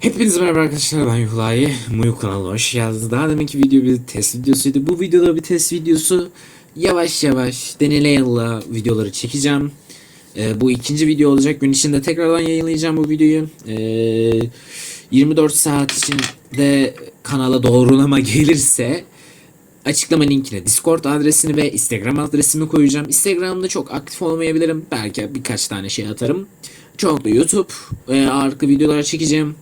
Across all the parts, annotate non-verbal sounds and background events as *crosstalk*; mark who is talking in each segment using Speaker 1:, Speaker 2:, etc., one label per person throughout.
Speaker 1: Hepinize merhaba arkadaşlar ben Yuhlai. Muyu kanalına hoş geldiniz. Daha deminki video bir test videosuydu. Bu videoda bir test videosu. Yavaş yavaş denele yanıla videoları çekeceğim. Ee, bu ikinci video olacak. Gün içinde tekrardan yayınlayacağım bu videoyu. Ee, 24 saat içinde kanala doğrulama *laughs* gelirse açıklama linkine Discord adresini ve Instagram adresimi koyacağım. Instagram'da çok aktif olmayabilirim. Belki birkaç tane şey atarım. Da YouTube ve arka videolar çekeceğim.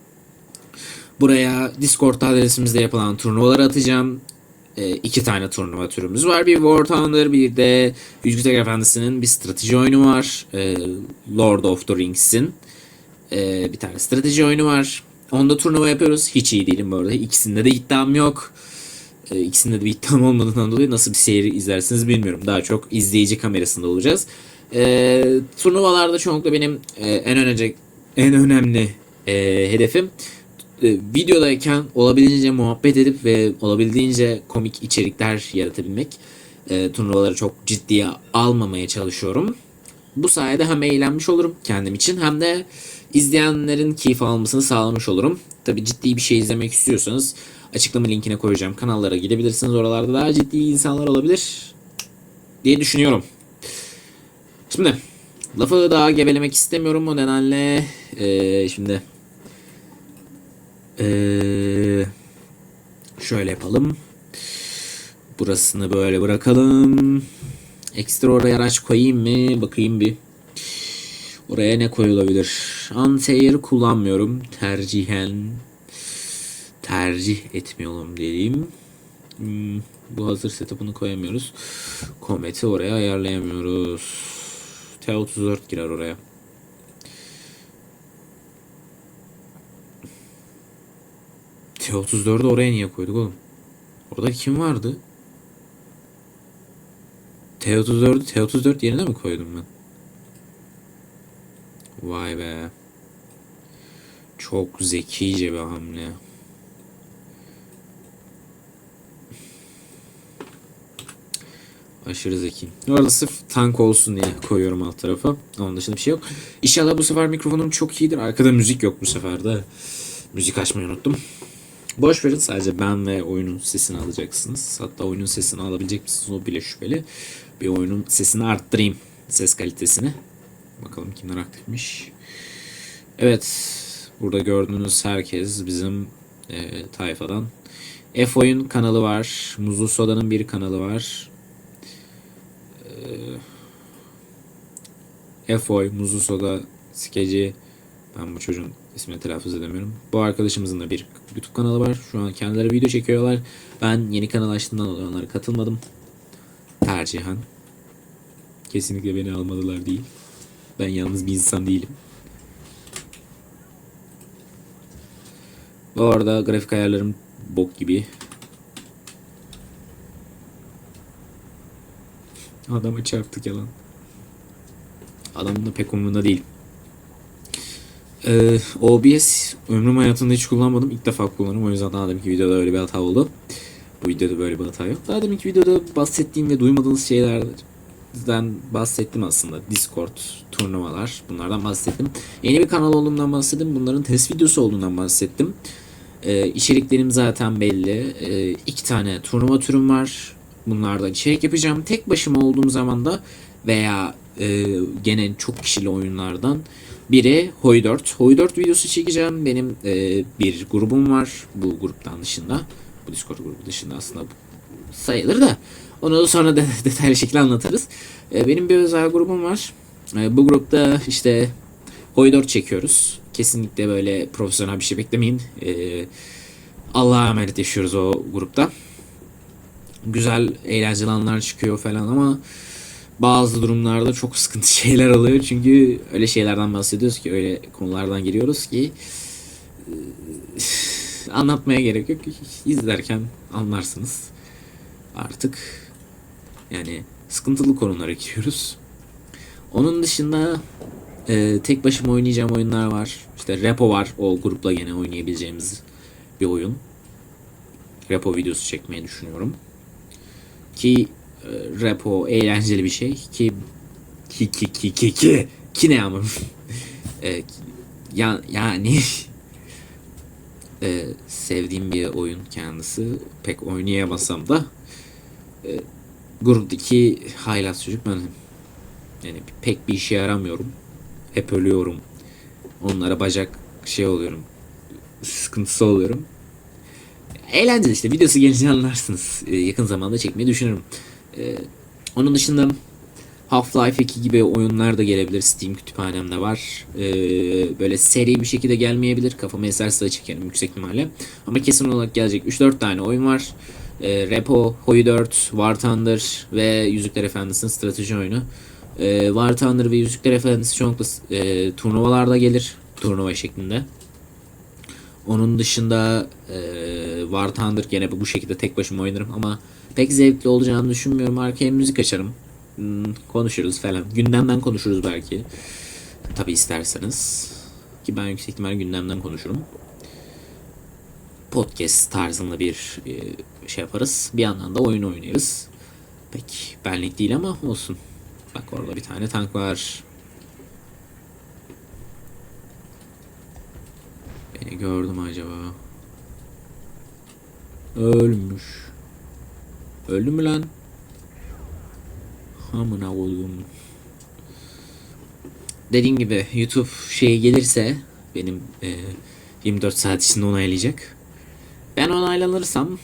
Speaker 1: Buraya Discord adresimizde yapılan turnuvaları atacağım. E, iki tane turnuva türümüz var. Bir War Thunder bir de Yüzgütek Efendisi'nin bir strateji oyunu var. E, Lord of the Rings'in e, bir tane strateji oyunu var. Onda turnuva yapıyoruz. Hiç iyi değilim bu arada. İkisinde de iddiam yok. E, ikisinde de bir iddiam olmadığından dolayı nasıl bir seyir izlersiniz bilmiyorum. Daha çok izleyici kamerasında olacağız. E, turnuvalarda çoğunlukla benim e, en önemli en önemli e, hedefim e, videodayken olabildiğince muhabbet edip ve olabildiğince komik içerikler yaratabilmek. E, turnuvaları çok ciddiye almamaya çalışıyorum. Bu sayede hem eğlenmiş olurum kendim için hem de izleyenlerin keyif almasını sağlamış olurum. Tabi ciddi bir şey izlemek istiyorsanız açıklama linkine koyacağım. Kanallara gidebilirsiniz. Oralarda daha ciddi insanlar olabilir diye düşünüyorum. Şimdi lafı daha gevelemek istemiyorum o nedenle e, şimdi ee, şöyle yapalım. Burasını böyle bırakalım. Ekstra oraya araç koyayım mı? Bakayım bir. Oraya ne koyulabilir? Anteir kullanmıyorum. Tercihen tercih etmiyorum diyeyim. Hmm, bu hazır setup'ını koyamıyoruz. Comet'i oraya ayarlayamıyoruz. T34 girer oraya. T34'ü oraya niye koyduk oğlum? Orada kim vardı? T34'ü T34 yerine mi koydum ben? Vay be. Çok zekice bir hamle. Aşırı zeki. Orada sırf tank olsun diye koyuyorum alt tarafa. Onun dışında bir şey yok. İnşallah bu sefer mikrofonum çok iyidir. Arkada müzik yok bu sefer de. Müzik açmayı unuttum. Boş verin sadece ben ve oyunun sesini alacaksınız. Hatta oyunun sesini alabilecek misiniz o bile şüpheli. Bir oyunun sesini arttırayım. Ses kalitesini. Bakalım kimler aktifmiş. Evet. Burada gördüğünüz herkes bizim e, tayfadan. F oyun kanalı var. Muzlu Soda'nın bir kanalı var. E, F oy, Muzlu Soda, Skeci. Ben bu çocuğun ismini telaffuz edemiyorum. Bu arkadaşımızın da bir YouTube kanalı var. Şu an kendileri video çekiyorlar. Ben yeni kanal açtığımdan dolayı onlara katılmadım. Tercihen. Kesinlikle beni almadılar değil. Ben yalnız bir insan değilim. Bu arada grafik ayarlarım bok gibi. Adamı çarptık yalan. Adamın da pek umurunda değil. Ee, OBS ömrüm hayatımda hiç kullanmadım. İlk defa kullanıyorum. O yüzden daha deminki videoda öyle bir hata oldu. Bu videoda böyle bir hata yok. Daha deminki videoda bahsettiğim ve duymadığınız şeylerden bahsettim aslında. Discord, turnuvalar bunlardan bahsettim. Yeni bir kanal olduğundan bahsettim. Bunların test videosu olduğundan bahsettim. Ee, içeriklerim zaten belli. Ee, iki tane turnuva türüm var. Bunlardan içerik yapacağım. Tek başıma olduğum zaman da veya e, gene çok kişili oyunlardan biri Hoy 4. Hoy 4 videosu çekeceğim. Benim e, bir grubum var. Bu gruptan dışında. Bu Discord grubu dışında aslında sayılır da. Onu sonra da *laughs* detaylı şekilde anlatırız. E, benim bir özel grubum var. E, bu grupta işte Hoy 4 çekiyoruz. Kesinlikle böyle profesyonel bir şey beklemeyin. E, Allah'a emanet yaşıyoruz o grupta. Güzel eğlenceli anlar çıkıyor falan ama bazı durumlarda çok sıkıntı *laughs* şeyler oluyor. Çünkü öyle şeylerden bahsediyoruz ki öyle konulardan giriyoruz ki e, anlatmaya gerek yok. İzlerken anlarsınız. Artık yani sıkıntılı konulara giriyoruz. Onun dışında e, tek başıma oynayacağım oyunlar var. İşte Repo var. O grupla gene oynayabileceğimiz bir oyun. Repo videosu çekmeyi düşünüyorum. Ki e, repo eğlenceli bir şey ki ki ki ki ki ki ki ne ama *laughs* e, ya, yani Ee, *laughs* sevdiğim bir oyun kendisi. Pek oynayamasam da e, gruptaki haylaz çocuk benim. Yani pek bir işe yaramıyorum. Hep ölüyorum. Onlara bacak şey oluyorum. Sıkıntısı oluyorum. Eğlenceli işte. Videosu gelince anlarsınız. Ee, yakın zamanda çekmeyi düşünüyorum. Ee, onun dışında Half-Life 2 gibi oyunlar da gelebilir. Steam kütüphanemde var. Ee, böyle seri bir şekilde gelmeyebilir. Kafamı eserse de çekerim yüksek ihtimalle. Ama kesin olarak gelecek 3-4 tane oyun var. Ee, Repo, Hoi 4, War Thunder ve Yüzükler Efendisi'nin strateji oyunu. Ee, War Thunder ve Yüzükler Efendisi çoğunlukla e, turnuvalarda gelir. Turnuva şeklinde. Onun dışında e, War Thunder gene bu şekilde tek başıma oynarım ama pek zevkli olacağını düşünmüyorum. Arkaya müzik açarım. Hmm, konuşuruz falan. Gündemden konuşuruz belki. Tabi isterseniz. Ki ben yüksek ihtimal gündemden konuşurum. Podcast tarzında bir e, şey yaparız. Bir yandan da oyun oynarız. Pek benlik değil ama olsun. Bak orada bir tane tank var. Beni gördü mü acaba? Ölmüş. Öldü mü lan? Amına koydum. Dediğim gibi YouTube şey gelirse benim e, 24 saat içinde onaylayacak. Ben onaylanırsam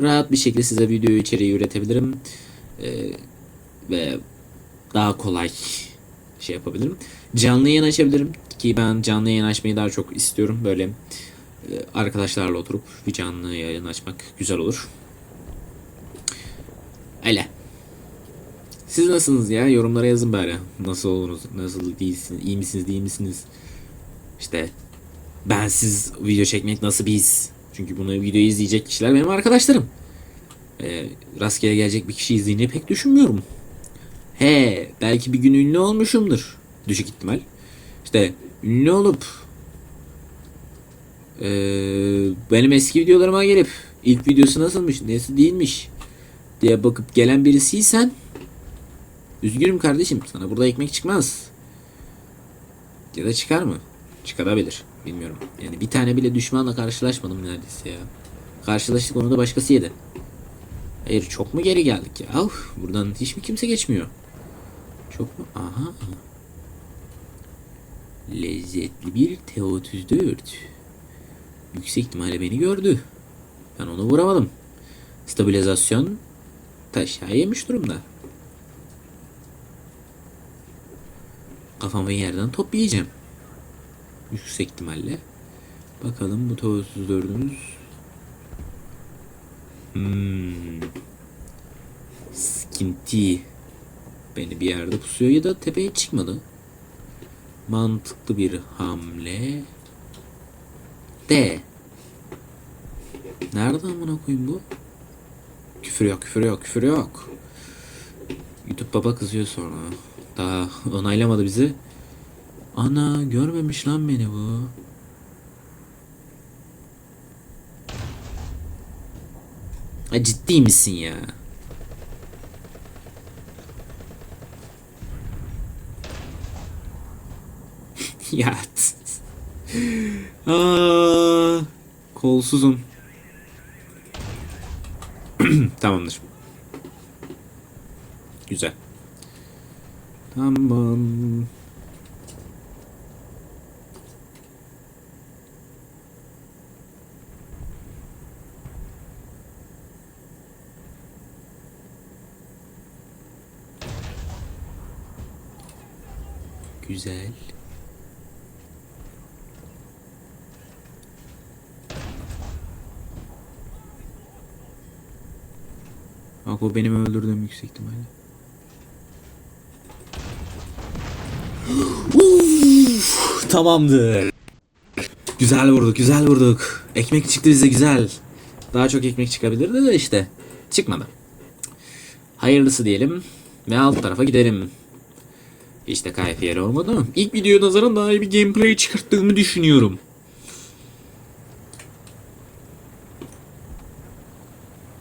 Speaker 1: rahat bir şekilde size video içeriği üretebilirim. E, ve daha kolay şey yapabilirim. Canlı yayın açabilirim ki ben canlı yayın açmayı daha çok istiyorum. Böyle e, arkadaşlarla oturup bir canlı yayın açmak güzel olur. Öyle. Siz nasılsınız ya? Yorumlara yazın bari. Nasıl olursunuz? Nasıl değilsiniz? İyi misiniz? Değil misiniz? İşte ben siz video çekmek nasıl bir his? Çünkü bunu videoyu izleyecek kişiler benim arkadaşlarım. Ee, rastgele gelecek bir kişi izleyeceğini pek düşünmüyorum. He, belki bir gün ünlü olmuşumdur. Düşük ihtimal. İşte ünlü olup ee, benim eski videolarıma gelip ilk videosu nasılmış, nesi değilmiş diye bakıp gelen birisiysen üzgünüm kardeşim sana burada ekmek çıkmaz. Ya da çıkar mı? Çıkarabilir. Bilmiyorum. Yani bir tane bile düşmanla karşılaşmadım neredeyse ya. Karşılaştık onu da başkası yedi. Hayır çok mu geri geldik ya? Uf, buradan hiç mi kimse geçmiyor? Çok mu? Aha. Lezzetli bir T-34. Yüksek ihtimalle beni gördü. Ben onu vuramadım. Stabilizasyon taşağı yemiş durumda. Kafamı yerden toplayacağım. Yüksek ihtimalle. Bakalım bu T-34'ümüz Hmm. Skinty beni bir yerde pusuyor ya da tepeye çıkmadı. Mantıklı bir hamle. De. Nerede amına koyayım bu? Küfür yok, küfür yok, küfür yok. YouTube baba kızıyor sonra. Daha onaylamadı bizi. Ana görmemiş lan beni bu. Ha, ciddi misin ya? Ya. Aa, kolsuzum. *clears throat* Tamamdır. Güzel. Tamam. Güzel. Bak o benim öldürdüğüm yüksek ihtimalle. Tamamdır. Güzel vurduk, güzel vurduk. Ekmek çıktı bize güzel. Daha çok ekmek çıkabilirdi de işte. Çıkmadı. Hayırlısı diyelim. Ve alt tarafa gidelim. İşte kayfi yeri olmadı ama ilk videoya nazaran daha iyi bir gameplay çıkarttığımı düşünüyorum.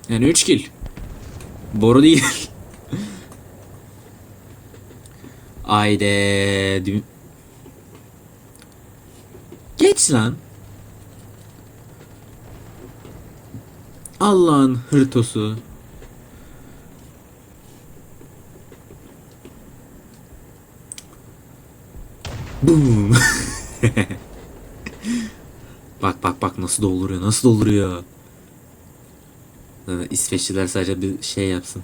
Speaker 1: Yani 3 kill. Boru değil. Ayde. Geç lan. Allah'ın hırtosu. Boom. *laughs* bak bak bak nasıl dolduruyor nasıl dolduruyor. Ee, İsveçliler sadece bir şey yapsın.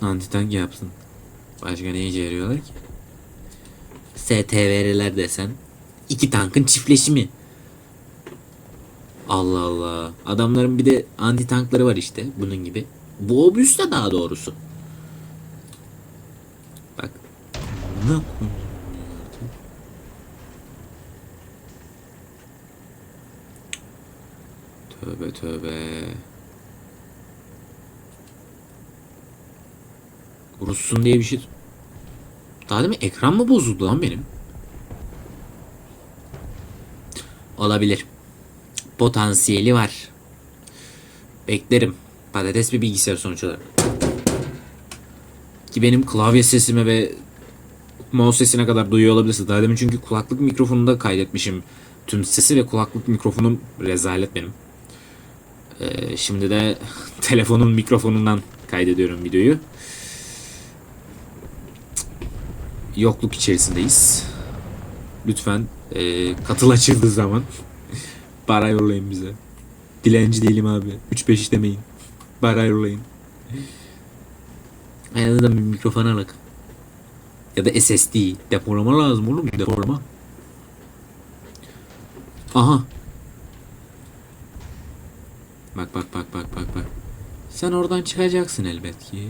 Speaker 1: Antitank yapsın. Başka ne işe yarıyorlar ki? STVR'ler desen. iki tankın çiftleşimi. Allah Allah. Adamların bir de anti tankları var işte bunun gibi. Bu obüs de daha doğrusu. Bak. Ne koyayım ya? Tövbe tövbe. Russun diye bir şey. Daha demin ekran mı bozuldu lan benim? Olabilir. Potansiyeli var. Beklerim. Patates bir bilgisayar sonuç olarak. Ki benim klavye sesime ve mouse sesine kadar duyuyor olabilirsin. Daha demin çünkü kulaklık mikrofonunda kaydetmişim tüm sesi ve kulaklık mikrofonum rezalet benim. Ee, şimdi de telefonun mikrofonundan kaydediyorum videoyu. Yokluk içerisindeyiz. Lütfen e, katıl açıldığı zaman *laughs* para yollayın bize. Dilenci değilim abi. 3-5 demeyin. Para yollayın. En azından bir mikrofon alak. Ya da SSD. Depolama lazım oğlum. Depolama. Aha. Bak bak bak bak bak bak. Sen oradan çıkacaksın elbet ki.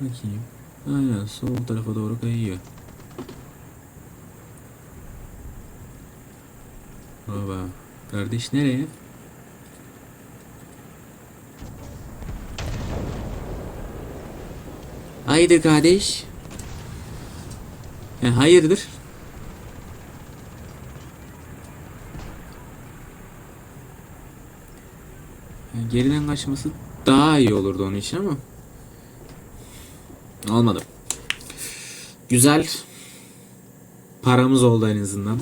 Speaker 1: Bakayım. Aynen sol tarafa doğru kayıyor. Baba. Kardeş nereye? Hayırdır kardeş? Ya hayırdır? Geriden kaçması daha iyi olurdu onun için ama olmadı. Güzel paramız oldu en azından.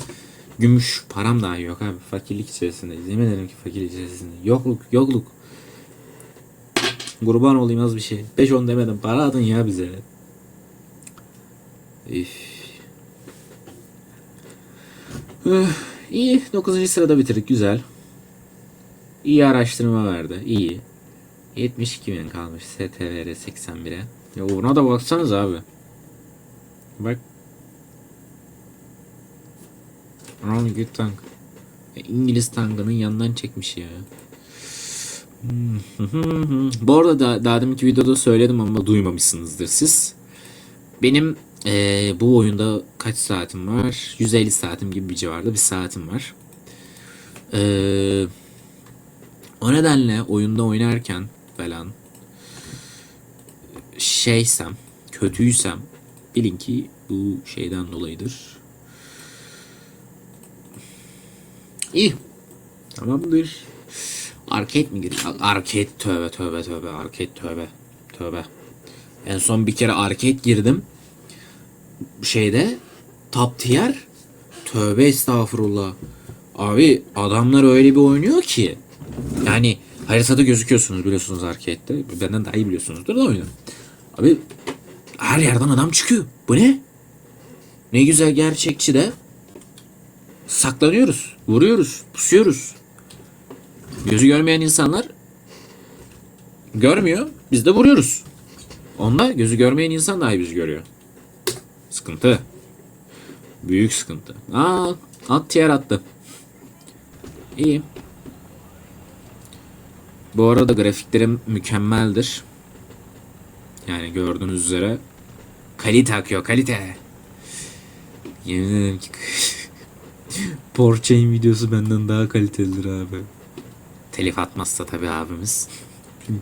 Speaker 1: Gümüş param daha yok abi. Fakirlik içerisindeyiz. Yemin ederim ki fakirlik içerisinde. Yokluk, yokluk. Kurban olayım az bir şey. 5-10 demedim. Para atın ya bize. Üf. Üh, iyi. 9. sırada bitirdik. Güzel. İyi araştırma verdi. İyi. 72 bin kalmış. STVR 81'e. Ya buna da baksanız abi. Bak. Ron good tank. İngiliz tankının yanından çekmiş ya. *laughs* Bu arada da, daha deminki videoda söyledim ama duymamışsınızdır siz. Benim eee, bu oyunda kaç saatim var? 150 saatim gibi bir civarda bir saatim var. Eee o nedenle oyunda oynarken falan şeysem, kötüysem bilin ki bu şeyden dolayıdır. İyi. Tamamdır. Arcade mi giriyor? Arcade tövbe tövbe tövbe. Arcade tövbe. Tövbe. En son bir kere arcade girdim. Şeyde top tier. Tövbe estağfurullah. Abi adamlar öyle bir oynuyor ki. Yani haritada gözüküyorsunuz biliyorsunuz arcade'de. Benden daha iyi biliyorsunuzdur da oyunu. Abi her yerden adam çıkıyor. Bu ne? Ne güzel gerçekçi de saklanıyoruz, vuruyoruz, pusuyoruz. Gözü görmeyen insanlar görmüyor. Biz de vuruyoruz. Onda gözü görmeyen insan dahi bizi görüyor. Sıkıntı. Büyük sıkıntı. Aa, at tiyer attı. İyi. Bu arada grafiklerim mükemmeldir. Yani gördüğünüz üzere kalite akıyor kalite. Yemin ederim ki *laughs* Porsche'in videosu benden daha kalitelidir abi. Telif atmazsa tabi abimiz.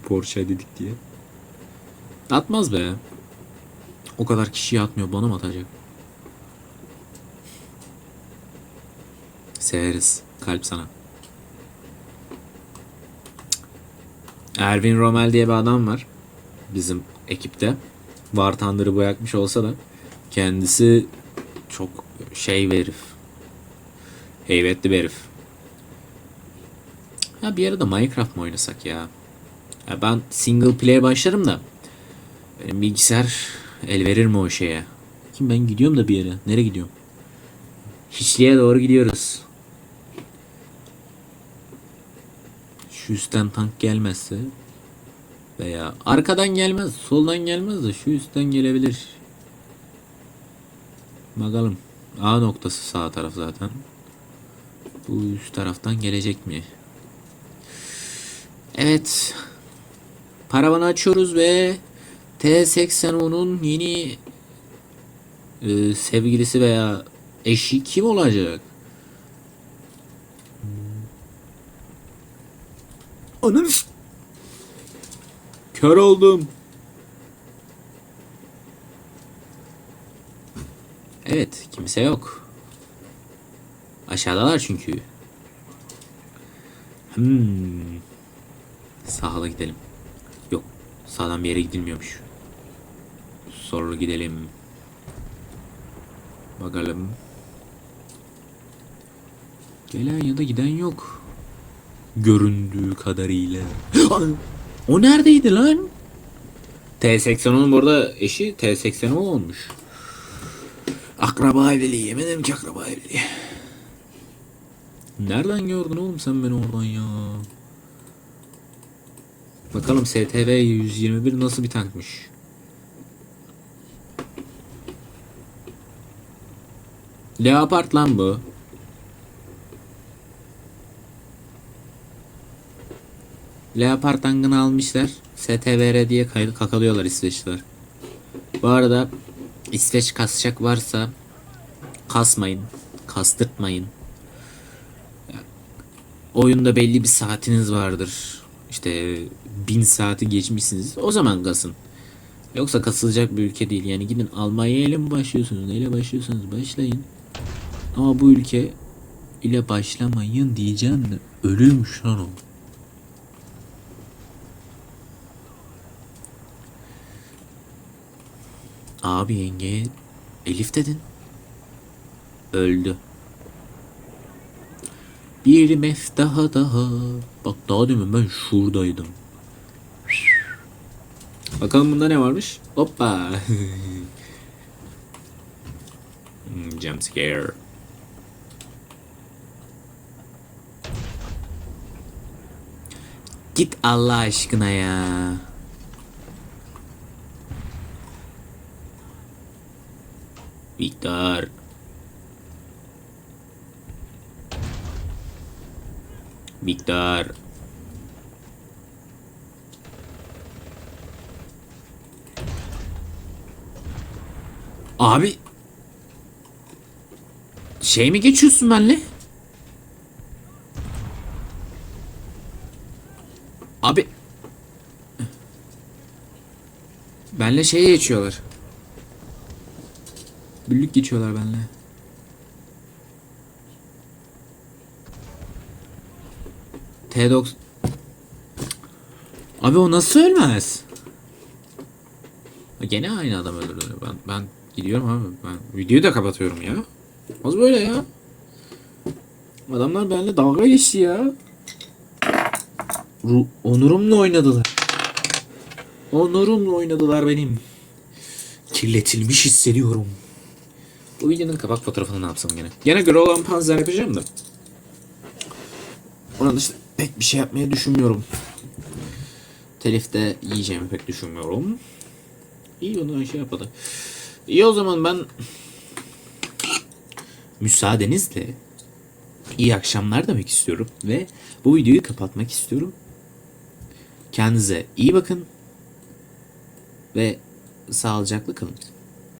Speaker 1: Porsche dedik diye. Atmaz be. O kadar kişiye atmıyor bana mı atacak? Severiz. Kalp sana. Erwin Rommel diye bir adam var. Bizim ekipte. Var Thunder'ı boyatmış olsa da kendisi çok şey bir herif. Heybetli bir herif. Ya bir ara da Minecraft mı oynasak ya? ya ben single player başlarım da benim bilgisayar el verir mi o şeye? Kim ben gidiyorum da bir yere. Nereye gidiyorum? Hiçliğe doğru gidiyoruz. Şu üstten tank gelmezse veya arkadan gelmez, soldan gelmez de şu üstten gelebilir. Bakalım. A noktası sağ taraf zaten. Bu üst taraftan gelecek mi? Evet. Paravanı açıyoruz ve T80'nin yeni e, sevgilisi veya eşi kim olacak? Ananı Kör oldum. Evet, kimse yok. Aşağıdalar çünkü. Hmm. Sağla gidelim. Yok, sağdan bir yere gidilmiyormuş. Sonra gidelim. Bakalım. Gelen ya da giden yok. Göründüğü kadarıyla. o neredeydi lan? T80'ın burada eşi T80 olmuş. Akraba evliliği. Yemin ederim ki akraba evliliği. Nereden gördün oğlum sen beni oradan ya? Bakalım STV 121 nasıl bir tankmış. Leopard lan bu. Leopard tankını almışlar. STVR diye kakalıyorlar İsveçliler. Bu arada İsveç kasacak varsa kasmayın. Kastırtmayın. Oyunda belli bir saatiniz vardır. İşte bin saati geçmişsiniz. O zaman kasın. Yoksa kasılacak bir ülke değil. Yani gidin Almanya ile mi başlıyorsunuz? Neyle başlıyorsunuz? Başlayın. Ama bu ülke ile başlamayın diyeceğim de ölüymüş lan o. Abi yengeye Elif dedin. Öldü. Bir mef daha daha. Bak daha demin ben şuradaydım. Bakalım bunda ne varmış? Hoppa. *laughs* Jump scare. Git Allah aşkına ya. Victor. Victor. Abi. Şey mi geçiyorsun benle? Abi. Benle şeye geçiyorlar. Büllük geçiyorlar benle. T90 Abi o nasıl ölmez? Gene aynı adam öldürdü. Ben ben gidiyorum abi. Ben videoyu da kapatıyorum ya. Az böyle ya. Adamlar benimle dalga geçti ya. Ru onurumla oynadılar. Onurumla oynadılar benim. Kirletilmiş hissediyorum. Bu videonun kapak fotoğrafını ne yapsam gene? Gene göre olan panzer yapacağım da. Onun dışında pek bir şey yapmayı düşünmüyorum. Telif de yiyeceğimi pek düşünmüyorum. İyi onu şey yapmadı. İyi o zaman ben müsaadenizle iyi akşamlar demek istiyorum ve bu videoyu kapatmak istiyorum. Kendinize iyi bakın ve sağlıcakla kalın.